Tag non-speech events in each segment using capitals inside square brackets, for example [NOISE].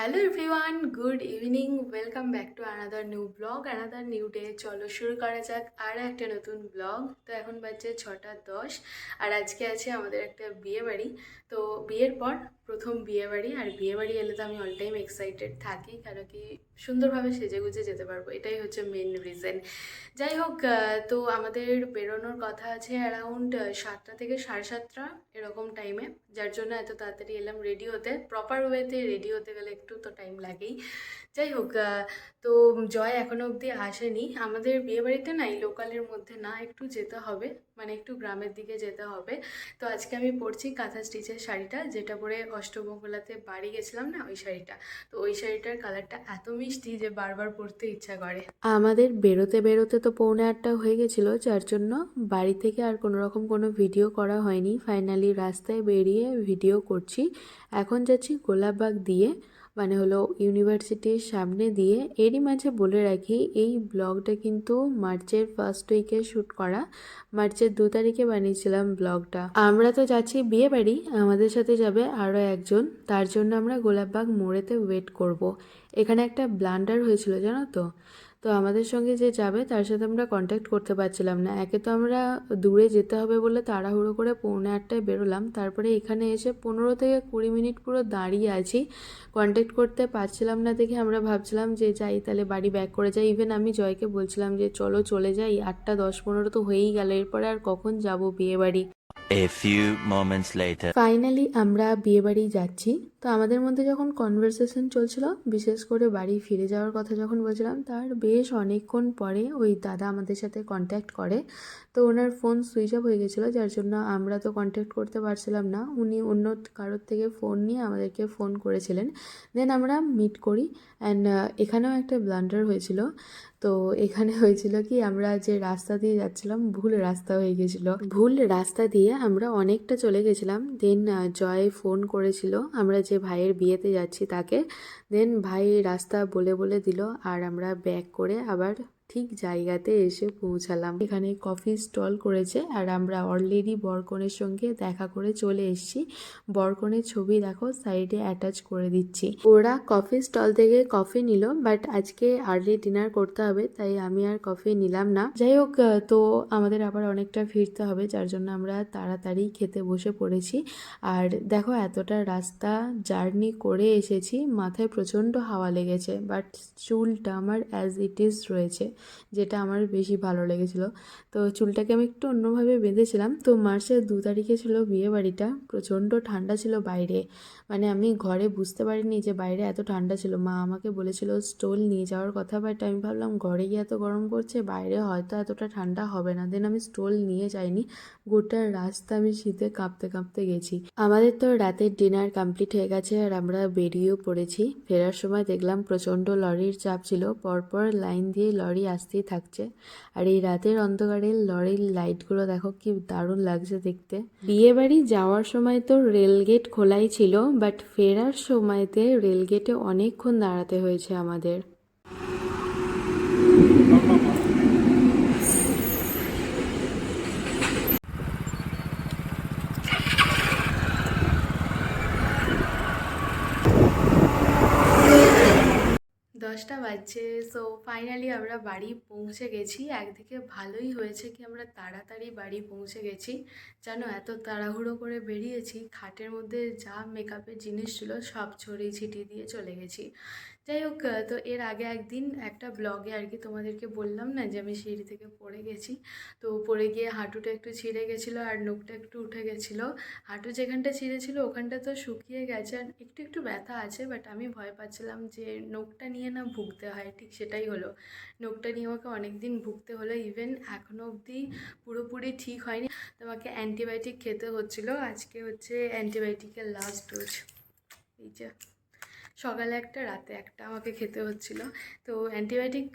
Hello everyone good evening welcome back to another new blog another new day চলো শুরু করা যাক, আর একটা নতুন ব্লগ তো এখন বাজছে ছটা দশ, আর আজকে আছে আমাদের একটা বিয়ে বাড়ি। তো বিয়ের পর প্রথম বিয়ে বাড়ি, আর বিয়ে বাড়ি এলে তো আমি অল টাইম এক্সাইটেড থাকি কারণ কি সুন্দরভাবে সেজে গুজে যেতে পারব, এটাই হচ্ছে মেন রিজন যাই হোক তো আমাদের বেরোনোর কথা আছে অ্যারাউন্ড সাতটা থেকে সাড়ে সাতটা এরকম টাইমে যার জন্য এত তাড়াতাড়ি এলাম রেডি হতে প্রপার ওয়েতে রেডি হতে গেলে একটু তো টাইম লাগেই। যাই হোক তো জয় এখনও অবধি আসেনি। আমাদের বিয়েবাড়িতে না এই লোকালের মধ্যে না একটু যেতে হবে মানে একটু গ্রামের দিকে যেতে হবে। তো আজকে আমি পরছি কাঁথা স্টিচের শাড়িটা, যেটা পরে অষ্টমঙ্গলাতে বাড়ি গেছিলাম না ওই শাড়িটা। তো ওই শাড়িটার কালারটা এত মিষ্টি যে বারবার পড়তে ইচ্ছা করে। আমাদের বেরোতে বেরোতে তো পৌনে আটটা হয়ে গেছিল, যার জন্য বাড়ি থেকে আর কোনো রকম কোনো ভিডিও করা হয়নি। ফাইনালি রাস্তায় বেরিয়ে ভিডিও করছি। এখন যাচ্ছি গোলাপবাগ দিয়ে। মানে হলো ইউনিভার্সিটির সামনে দিয়ে এরই মাঝে বলে রাখি, এই ব্লগটা কিন্তু মার্চের ফার্স্ট উইকে শ্যুট করা। মার্চের দু তারিখে বানিয়েছিলাম ব্লগটা। আমরা তো যাচ্ছি বিয়ে বাড়ি, আমাদের সাথে যাবে আরও একজন, তার জন্য আমরা গোলাপবাগ মোড়েতে ওয়েট করব। এখানে একটা ব্লান্ডার হয়েছিল, জানো তো? তো আমাদের সঙ্গে যে যাবে তার সাথে আমরা কন্ট্যাক্ট করতে পারছিলাম না। একে তো আমরা দূরে যেতে হবে বলে তাড়াহুড়ো করে পৌনে আটটায় বেরোলাম। তারপরে এখানে এসে পনেরো থেকে কুড়ি মিনিট পুরো দাঁড়িয়ে আছি। কন্ট্যাক্ট করতে পারছিলাম না দেখে আমরা ভাবছিলাম যে যাই তাহলে বাড়ি ব্যাক করে যাই। ইভেন আমি জয়কে বলছিলাম যে চলো চলে যাই। আটটা দশ পনেরো তো হয়েই গেল। এরপরে আর কখন যাব বিয়ে বাড়ি A few moments later. Finally আমরা বিয়ে বাড়ি যাচ্ছি। তো আমাদের মধ্যে যখন কনভারসেশন চলছিল বিশেষ করে বাড়ি ফিরে যাওয়ার কথা যখন বলছিলাম তার বেশ অনেকক্ষণ পরে ওই দাদা আমাদের সাথে কন্ট্যাক্ট করে। তো ওনার ফোন সুইচ অফ হয়ে গেছিল, যার জন্য আমরা তো কন্ট্যাক্ট করতে পারছিলাম না। উনি অন্য কারোর থেকে ফোন নিয়ে আমাদেরকে ফোন করেছিলেন। দেন আমরা মিট করি অ্যান্ড এখানেও একটা ব্লান্ডার হয়েছিল। তো এখানে [LAUGHS] হয়েছিল কি, আমরা যে রাস্তা দিয়ে যাচ্ছিলাম, ভুল রাস্তা হয়ে গেছিল। ভুল রাস্তা দিয়ে আমরা অনেকটা চলে গেছিলাম। দেন জয় ফোন করেছিল, আমরা যে ভাইয়ের বিয়েতে যাচ্ছি তাকে। দেন ভাই রাস্তা বলে বলে দিল, আর আমরা ব্যাক করে আবার ঠিক জায়গাতে এসে পৌঁছালাম। এখানে কফি স্টল করেছে আর আমরা অলরেডি বরকনের সঙ্গে দেখা করে চলে এসেছি। বরকনের ছবি দেখো সাইডে অ্যাটাচ করে দিচ্ছি। ওরা কফি স্টল থেকে কফি নিল বাট আজকে আর্লি ডিনার করতে হবে, তাই আমি আর কফি নিলাম না। যাই হোক তো আমাদের আবার অনেকটা ফিরতে হবে, যার জন্য আমরা তাড়াতাড়ি খেতে বসে পড়েছি। আর দেখো, এতটা রাস্তা জার্নি করে এসেছি, মাথায় প্রচণ্ড হাওয়া লেগেছে বাট চুলটা আমার অ্যাজ ইট ইজ রয়েছে। যেটা আমার বেশি ভালো লেগেছিল। তো চুলটাকে আমি একটু অন্যভাবে বেঁধেছিলাম। তো মার্চের দু তারিখে ছিল বিয়ে বাড়িটা প্রচণ্ড ঠান্ডা ছিল বাইরে। মানে আমি ঘরে বুঝতে পারিনি যে বাইরে এত ঠান্ডা ছিল। মা আমাকে বলেছিল, স্টোল নিয়ে যাওয়ার কথা বাট আমি ভাবলাম ঘরে গিয়ে এত গরম করছে, বাইরে হয়তো এতটা ঠান্ডা হবে না। দেন আমি স্টোল নিয়ে যাইনি। গোটা রাস্তা আমি শীতে কাঁপতে কাঁপতে গেছি। আমাদের তো রাতের ডিনার কমপ্লিট হয়ে গেছে আর আমরা বেরিয়েও পড়েছি। ফেরার সময় দেখলাম প্রচণ্ড লরির চাপ ছিল। পরপর লাইন দিয়ে লরি আসতেই থাকছে। আর এই রাতের অন্ধকারে লরির লাইটগুলো দেখো কি দারুণ লাগছে দেখতে। বিয়ে বাড়ি যাওয়ার সময় তো রেলগেট খোলাই ছিল বাট ফেরার সময়তে রেলগেটে অনেকক্ষণ দাঁড়াতে হয়েছে আমাদের। দশটা বাজছে সো ফাইনালি আমরা বাড়ি পৌঁছে গেছি। একদিকে ভালোই হয়েছে কি আমরা তাড়াতাড়ি বাড়ি পৌঁছে গেছি। জানো এত তাড়াহুড়ো করে বেরিয়েছি, খাটের মধ্যে যা মেকআপের জিনিস ছিল সব ছড়িয়ে ছিটিয়ে দিয়ে চলে গেছি। যাই হোক তো এর আগে একদিন একটা ব্লগে আর কি তোমাদেরকে বললাম না যে আমি সিঁড়ি থেকে পড়ে গেছি। তো পড়ে গিয়ে হাঁটুটা একটু ছিঁড়ে গেছিল আর নোকটা একটু উঠে গেছিল। হাঁটু যেখানটা ছিঁড়েছিল ওখানটা তো শুকিয়ে গেছে। আর একটু একটু ব্যথা আছে বাট আমি ভয় পাচ্ছিলাম যে নোকটা নিয়ে না ভুগতে হয়, ঠিক সেটাই হলো। নোকটা নিয়ে আমাকে অনেক দিন ভুগতে হলো ইভেন এখনও অবধি পুরোপুরি ঠিক হয়নি। তো আমাকে অ্যান্টিবায়োটিক খেতে হচ্ছিল, আজকে হচ্ছে অ্যান্টিবায়োটিকের লাস্ট ডোজ এই যে, সকালে একটা, রাতে একটা আমাকে খেতে হচ্ছিল। তো অ্যান্টিবায়োটিক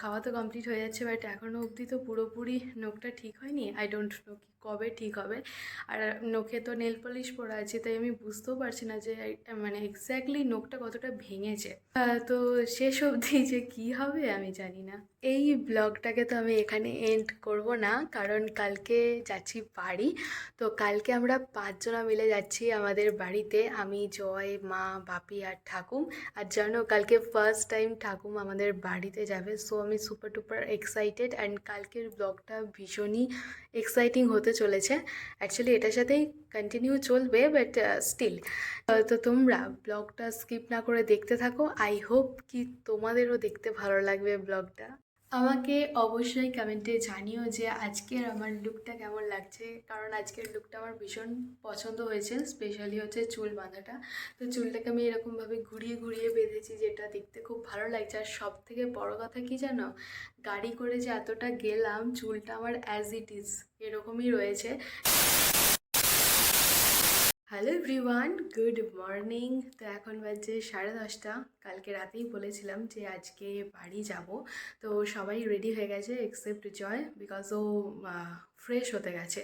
খাওয়া তো কমপ্লিট হয়ে যাচ্ছে বাট এখনও অবধি তো পুরোপুরি নোকটা ঠিক হয়নি? আই ডোন্ট নো কি কবে ঠিক হবে? আর নখে তো নেল পলিশ পরা আছে, তাই আমি বুঝতেও পারছি না যে মানে এক্স্যাক্টলি নখটা কতটা ভেঙেছে। তো শেষ অবধি যে কি হবে আমি জানি না। এই ব্লগটাকে তো আমি এখানে এন্ড করব না, কারণ কালকে যাচ্ছি বাড়ি। তো কালকে আমরা পাঁচজনা মিলে যাচ্ছি আমাদের বাড়িতে। আমি, জয়, মা, বাপি আর ঠাকুম। আর জানো, কালকে ফার্স্ট টাইম ঠাকুম আমাদের বাড়িতে যাবে। সো আমি সুপার টুপার এক্সাইটেড অ্যান্ড কালকের ব্লগটা ভীষণই এক্সাইটিং হতে চলেছে। অ্যাকচুয়ালি এটার সাথেই কন্টিনিউ চলবে বাট স্টিল তো তোমরা ব্লগটা স্কিপ না করে দেখতে থাকো। আই হোপ কি তোমাদেরও দেখতে ভালো লাগবে ব্লগটা আমাকে অবশ্যই কমেন্টে জানিও যে আজকের আমার লুকটা কেমন লাগছে। কারণ আজকের লুকটা আমার ভীষণ পছন্দ হয়েছে স্পেশালি হচ্ছে চুল বাঁধাটা। তো চুলটাকে আমি এরকমভাবে ঘুরিয়ে ঘুরিয়ে বেঁধেছি, যেটা দেখতে খুব ভালো লাগছে। আর সব থেকে বড়ো কথা কি জানো? গাড়ি করে যে এতটা গেলাম, চুলটা আমার অ্যাজ ইট ইজ এরকমই রয়েছে। হ্যালো এভরিওয়ান গুড মর্নিং তো এখন বাজে সাড়ে দশটা। কালকে রাতেই বলেছিলাম যে আজকে বাড়ি যাব। তো সবাই রেডি হয়ে গেছে এক্সেপ্ট জয় বিকজ ও ফ্রেশ হতে গেছে।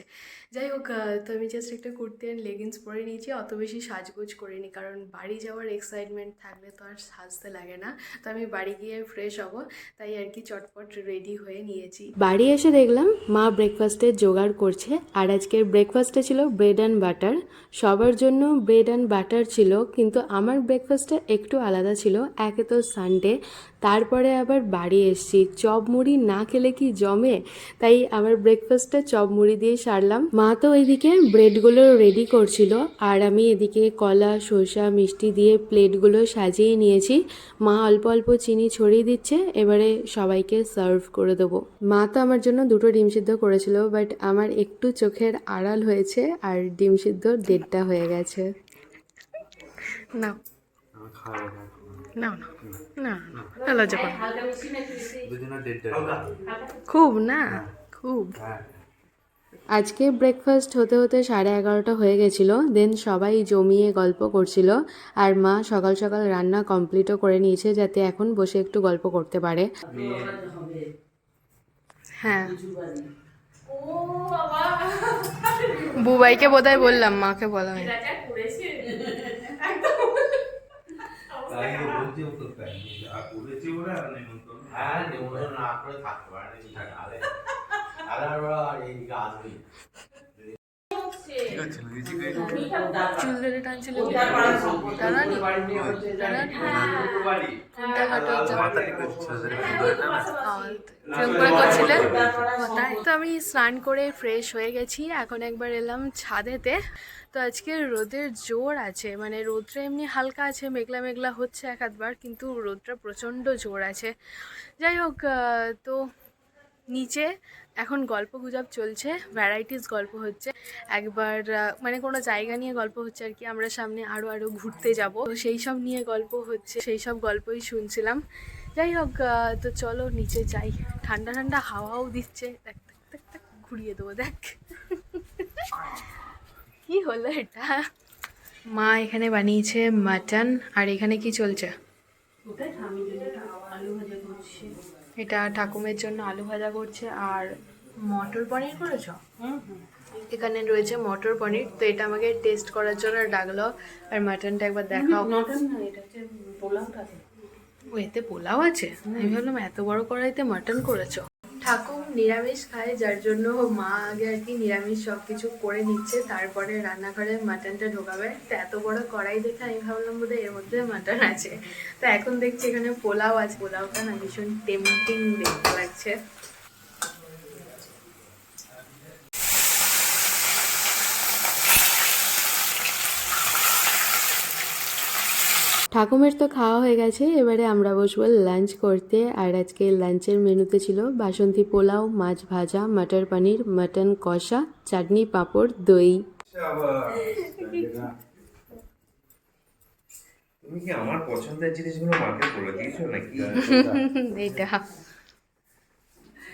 যাই হোক তো আমি জাস্ট একটা কুর্তি অ্যান্ড লেগিংস পরে নিয়েছি, অত বেশি সাজগোজ করিনি, কারণ বাড়ি যাওয়ার এক্সাইটমেন্ট থাকলে তো আর সাজতে লাগে না। তো আমি বাড়ি গিয়ে ফ্রেশ হব, তাই আর কি চটপট রেডি হয়ে নিয়েছি। বাড়ি এসে দেখলাম, মা ব্রেকফাস্টের জোগাড় করছে, আর আজকের ব্রেকফাস্টে ছিল ব্রেড অ্যান্ড বাটার সবার জন্য ব্রেড অ্যান্ড বাটার ছিল, কিন্তু আমার ব্রেকফাস্টটা একটু আলাদা ছিল, একে তো সানডে তারপরে আবার বাড়ি এসছি। চপ মুড়ি না খেলে কি জমে? তাই আমার ব্রেকফাস্টটা চপ মুড়ি দিয়ে সারলাম। মা তো ওইদিকে ব্রেডগুলো রেডি করছিল। আর আমি এদিকে কলা শসা মিষ্টি দিয়ে প্লেটগুলো সাজিয়ে নিয়েছি। মা অল্প অল্প চিনি ছড়িয়ে দিচ্ছে। এবারে সবাইকে সার্ভ করে দেবো। মা তো আমার জন্য দুটো ডিম সিদ্ধ করেছিল বাট আমার একটু চোখের আড়াল হয়েছে আর ডিম সিদ্ধ দেড়টা হয়ে গেছে। না। না না না লজ্জা করো খুব না খুব। আজকে ব্রেকফাস্ট হতে হতে সাড়ে এগারোটা হয়ে গেছিল দেন সবাই জমিয়ে গল্প করছিল আর মা সকাল সকাল রান্না কমপ্লিটও করে নিয়েছে যাতে এখন বসে একটু গল্প করতে পারে। হ্যাঁ। বুবাইকে বোধহয় বললাম মাকে বলা হয়। তাই বলছি ও তো তাই আর বলেছি ওরা আর নিমন্ত্রণ হ্যাঁ নিমন্ত্রণ না করে থাকতে পারে না তাহলে তাহলে আর এই না। চুল ধরে। টানছিল তো আমি স্নান করে ফ্রেশ হয়ে গেছি। এখন একবার এলাম ছাদেতে। তো আজকে রোদের জোর আছে। মানে রোদটা এমনি হালকা আছে মেঘলা মেঘলা হচ্ছে এক আধবার কিন্তু রোদটা প্রচণ্ড জোর আছে। যাই হোক তো নিচে এখন গল্প গুজব চলছে ভ্যারাইটিস গল্প হচ্ছে। একবার মানে কোনো জায়গা নিয়ে গল্প হচ্ছে আর কি আমরা সামনে আরও আরও ঘুরতে যাব। তো সেই সব নিয়ে গল্প হচ্ছে সেই সব গল্পই শুনছিলাম। যাই হোক তো চলো নিচে যাই। ঠান্ডা ঠান্ডা হাওয়াও দিচ্ছে। দেখ দেখ দেখ দেখ ঘুরিয়ে দেবো দেখ। কি হলো এটা? মা এখানে বানিয়েছে মাটন আর এখানে কি চলছে? এটা ঠাকুমের জন্য আলু ভাজা করছে। আর মটর পনির করেছ? এখানে রয়েছে মটর পনির। তো এটা আমাকে টেস্ট করার জন্য ডাকলো। আর মাটনটা একবার দেখাও। ও এতে পোলাও আছে? আমি ভাবলাম এত বড় কড়াইতে মাটন করেছ। ঠাকুর নিরামিষ খায়, যার জন্য মা আগে আর কি নিরামিষ সব কিছু করে নিচ্ছে। তারপরে রান্নাঘরে মাটনটা ঢোকাবে। তো এত বড় কড়াই দেখে আমি ভাবলাম বোধ এর মধ্যে মাটন আছে। তো এখন দেখছি এখানে পোলাও আছে। পোলাওটা না ভীষণ টেম্পটিং দেখতে লাগছে। ঠাকুমের তো খাওয়া হয়ে গেছে এবারে আমরা বসবো লাঞ্চ করতে। আর আজকে লাঞ্চের মেনুতে ছিল বাসন্তী পোলাও মাছ ভাজা মটর পনির মটন কষা চাটনি পাঁপড় দই। তুমি কি আমার পছন্দের জিনিসগুলো মাকে বলে দিয়েছ নাকি? [LAUGHS] এইটা [LAUGHS] দারুণ খাবার তুমি বানিয়েছি বসে পড়ো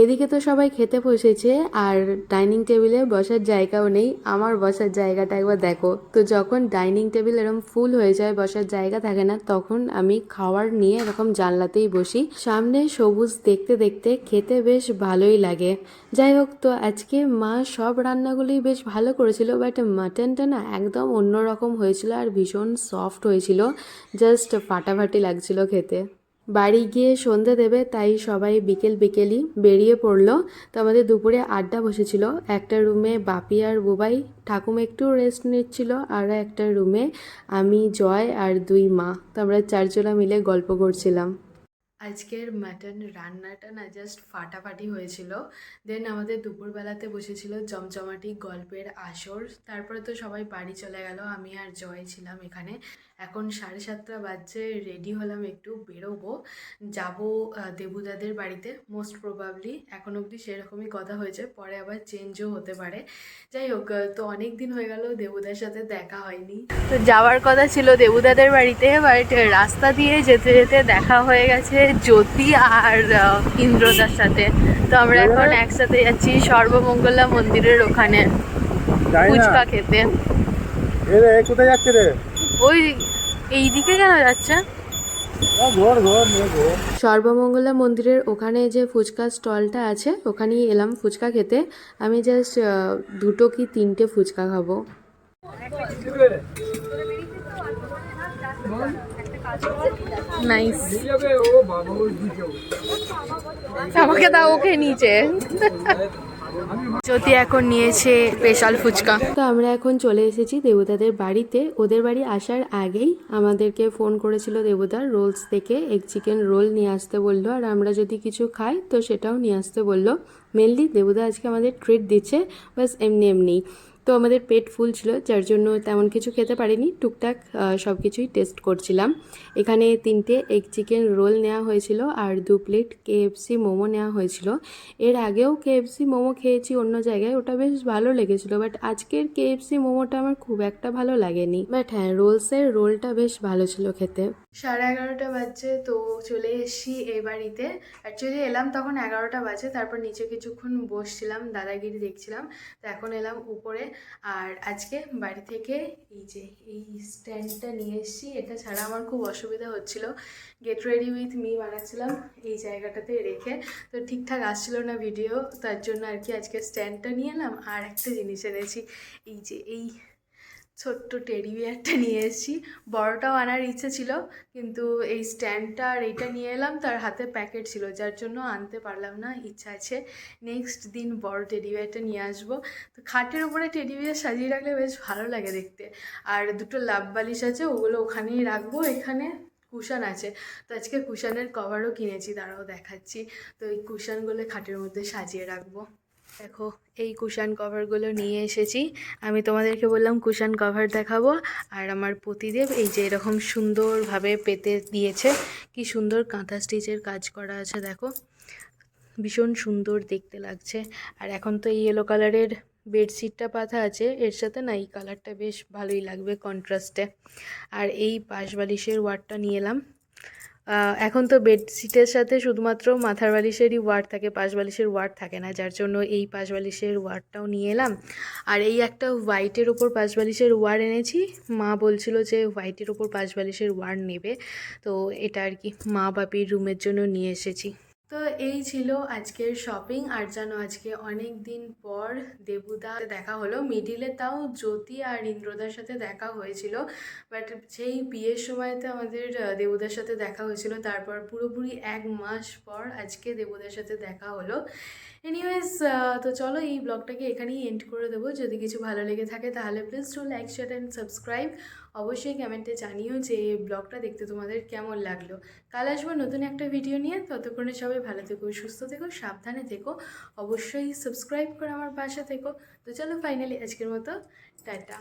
এদিকে তো সবাই খেতে বসেছে আর ডাইনিং টেবিলে বসার জায়গাও নেই। আমার বসার জায়গাটা একবার দেখো। তো যখন ডাইনিং টেবিল এরকম ফুল হয়ে যায় বসার জায়গা থাকে না তখন আমি খাবার নিয়ে এরকম জানলাতেই বসি। সামনে সবুজ দেখতে দেখতে খেতে বেশ ভালোই লাগে। যাই হোক তো আজকে মা সব রান্নাগুলোই বেশ ভালো করেছিল বাট মাটনটা না একদম অন্যরকম হয়েছিল আর ভীষণ সফট হয়েছিল। জাস্ট ফাটাফাটি লাগছিল খেতে। বাড়ি গিয়ে সন্ধে দেবে, তাই সবাই বিকেল বিকেলই বেরিয়ে পড়ল। তো আমাদের দুপুরে আড্ডা বসেছিল। একটা রুমে বাপি আর বুবাই, ঠাকুমা একটু রেস্ট নিচ্ছিল, আর একটা রুমে আমি, জয় আর দুই মা। তো আমরা চারজনা মিলে গল্প করছিলাম। আজকের মাটন রান্নাটা না জাস্ট ফাটাফাটি হয়েছিল। দেন আমাদের দুপুরবেলাতে বসেছিল জমজমাটি গল্পের আসর। তারপরে তো সবাই বাড়ি চলে গেল, আমি আর জয় ছিলাম এখানে। এখন সাড়ে সাতটা বাজছে রেডি হলাম একটু বেরোবো। যাব দেবুদাদের বাড়িতে মোস্ট প্রবাবলি এখন অবধি সেরকমই কথা হয়েছে পরে আবার চেঞ্জও হতে পারে। যাই হোক তো অনেক দিন হয়ে গেল দেবুদার সাথে দেখা হয়নি। তো যাওয়ার কথা ছিল দেবুদাদের বাড়িতে বাট রাস্তা দিয়ে যেতে যেতে দেখা হয়ে গেছে জ্যোতি আর ইন্দ্রদার সাথে। তো আমরা এখন একসাথে যাচ্ছি সর্বমঙ্গলা মন্দিরের ওখানে। ফুচকা খেতে। কোথায় যাচ্ছে রে? ওই এই দিকে কেন যাচ্ছে? সর্বমঙ্গলা মন্দিরের ওখানে যে ফুচকা স্টলটা আছে ওখানেই এলাম ফুচকা খেতে। আমি জাস্ট দুটো কি তিনটে ফুচকা খাব। নাইস আমাকে দাও ওকে নিচে [LAUGHS] [LAUGHS] জ্যোতি এখন নিয়েছে স্পেশাল ফুচকা। তো আমরা এখন চলে এসেছি দেবতাদের বাড়িতে। ওদের বাড়ি আসার আগেই আমাদেরকে ফোন করেছিল দেবতার রোলস থেকে এক চিকেন রোল নিয়ে আসতে বলল, আর আমরা যদি কিছু খাই তো সেটাও নিয়ে আসতে বলল। মেনলি দেবতা আজকে আমাদের ট্রিট দিচ্ছে বাস এমনি এমনি। তো আমাদের পেট ফুল ছিল, যার জন্য তেমন কিছু খেতে পারিনি। টুকটাক সব কিছুই টেস্ট করছিলাম। এখানে তিনটে এগ চিকেন রোল নেওয়া হয়েছিল আর দু প্লেট কেএফসি মোমো নেওয়া হয়েছিল। এর আগেও কেএফসি মোমো খেয়েছি অন্য জায়গায়, ওটা বেশ ভালো লেগেছিলো, বাট আজকের কেএফসি মোমোটা আমার খুব একটা ভালো লাগেনি। বাট হ্যাঁ রোলসের রোলটা বেশ ভালো ছিল খেতে। সাড়ে এগারোটা বাজছে, তো চলে এসেছি এই বাড়িতে। অ্যাকচুয়ালি এলাম তখন এগারোটা বাজে, তারপর নিচে কিছুক্ষণ বসছিলাম, দাদাগিরি দেখছিলাম, তো এখন এলাম উপরে। আর আজকে বাড়ি থেকে এই যে, এই স্ট্যান্ডটা নিয়ে এসেছি, এটা ছাড়া আমার খুব অসুবিধা হচ্ছিল। গেট রেডি উইথ মি বানাচ্ছিলাম এই জায়গাটাতে রেখে। তো ঠিকঠাক আসছিল না ভিডিও তার জন্য আর কি আজকে স্ট্যান্ডটা নিয়ে এলাম। আর একটা জিনিস এনেছি, এই যে, এই ছোট্ট টেডি বিয়ারটা [LAUGHS] নিয়ে এসেছি। বড়টাও আনার ইচ্ছে ছিল, কিন্তু এই স্ট্যান্ডটা আর এইটা নিয়ে এলাম, তার হাতে প্যাকেট ছিল, যার জন্য আনতে পারলাম না, ইচ্ছা আছে। নেক্সট দিন বড় টেডি বিয়ারটা নিয়ে আসব। তো খাটের উপরে টেডি বিয়ার সাজিয়ে রাখলে বেশ ভালো লাগে দেখতে। আর দুটো লাভ বালিশ আছে, ওগুলো ওখানেই রাখব, এখানে কুশান আছে। তো আজকে কুশানের কভারও কিনেছি, তারাও দেখাচ্ছি। তো এই কুশানগুলো খাটের মধ্যে সাজিয়ে রাখব। দেখো, এই কুশান কভারগুলো নিয়ে এসেছি। আমি তোমাদেরকে বললাম কুশান কভার দেখাবো, আর আমার পতিদেব এই যে এরকম সুন্দরভাবে পেতে দিয়েছে। কি সুন্দর কাঁথা স্টিচের কাজ করা আছে, দেখো। ভীষণ সুন্দর দেখতে লাগছে। আর এখন তো এই ইয়েলো কালারের বেডশিটটা পাতা আছে, এর সাথে না এই কালারটা বেশ ভালোই লাগবে কন্ট্রাস্টে আর এই পাশ বালিশের ওয়ার্ডটা নিয়ে এলাম। এখন তো বেডশিটের সাথে শুধুমাত্র মাথার বালিশেরই ওয়ার্ড থাকে, পাশ বালিশের ওয়ার্ড থাকে না, যার জন্য এই পাশ বালিশের ওয়ার্ডটাও নিয়ে এলাম। আর এই একটা হোয়াইটের ওপর পাশ বালিশের ওয়ার্ড এনেছি, মা বলছিল যে হোয়াইটের ওপর পাশ বালিশের ওয়ার্ড নেবে, তো এটা আর কি মা বাপির রুমের জন্য নিয়ে এসেছি। তো এই ছিল আজকের শপিং আর জানো আজকে অনেক দিন পর দেবুদা দেখা হলো। মিডিলে তাও জ্যোতি আর ইন্দ্রদার সাথে দেখা হয়েছিল। বাট সেই বিয়ের সময়তে আমাদের দেবুদার সাথে দেখা হয়েছিল। তারপর পুরোপুরি এক মাস পর আজকে দেবুদার সাথে দেখা হলো। এনিওয়েজ তো চলো এই ব্লগটাকে এখানেই এন্ড করে দেবো। যদি কিছু ভালো লেগে থাকে, তাহলে please to like share and subscribe অবশ্যই কমেন্টে জানিও যে ব্লগটা দেখতে তোমাদের কেমন লাগল। কাল আসব নতুন একটা ভিডিও নিয়ে। ততক্ষণে সবাই ভালো থেকো, সুস্থ থেকো, সাবধানে থেকো। অবশ্যই সাবস্ক্রাইব করে আমার পাশে থেকো। তো চলো ফাইনালি আজকের মতো, টাটা।